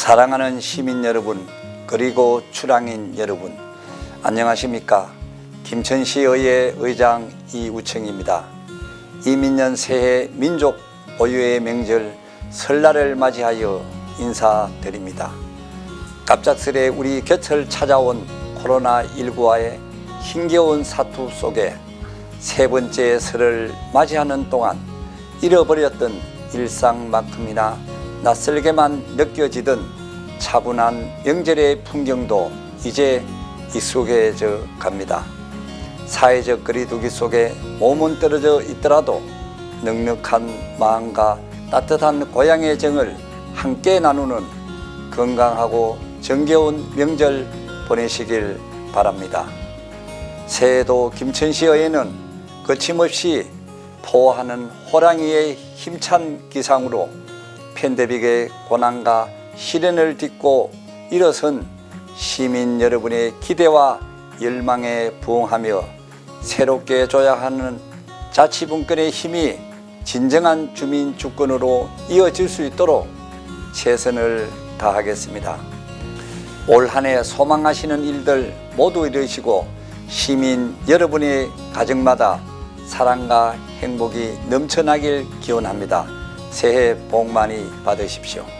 사랑하는 시민 여러분 그리고 출항인 여러분 안녕하십니까 김천시의회 의장 이우청입니다. 이민년 새해 민족 고유의 명절 설날을 맞이하여 인사드립니다. 갑작스레 우리 곁을 찾아온 코로나19와의 힘겨운 사투 속에 세 번째 설을 맞이하는 동안 잃어버렸던 일상만큼이나 낯설게만 느껴지던 차분한 명절의 풍경도 이제 익숙해져 갑니다. 사회적 거리두기 속에 몸은 떨어져 있더라도 넉넉한 마음과 따뜻한 고향의 정을 함께 나누는 건강하고 정겨운 명절 보내시길 바랍니다. 새해도 김천시의회는 거침없이 포하는 호랑이의 힘찬 기상으로 팬데믹의 고난과 시련을 딛고 일어선 시민 여러분의 기대와 열망에 부응하며 새롭게 조약하는 자치분권의 힘이 진정한 주민 주권으로 이어질 수 있도록 최선을 다하겠습니다. 올 한 해 소망하시는 일들 모두 이루시고 시민 여러분의 가정마다 사랑과 행복이 넘쳐나길 기원합니다. 새해 복 많이 받으십시오.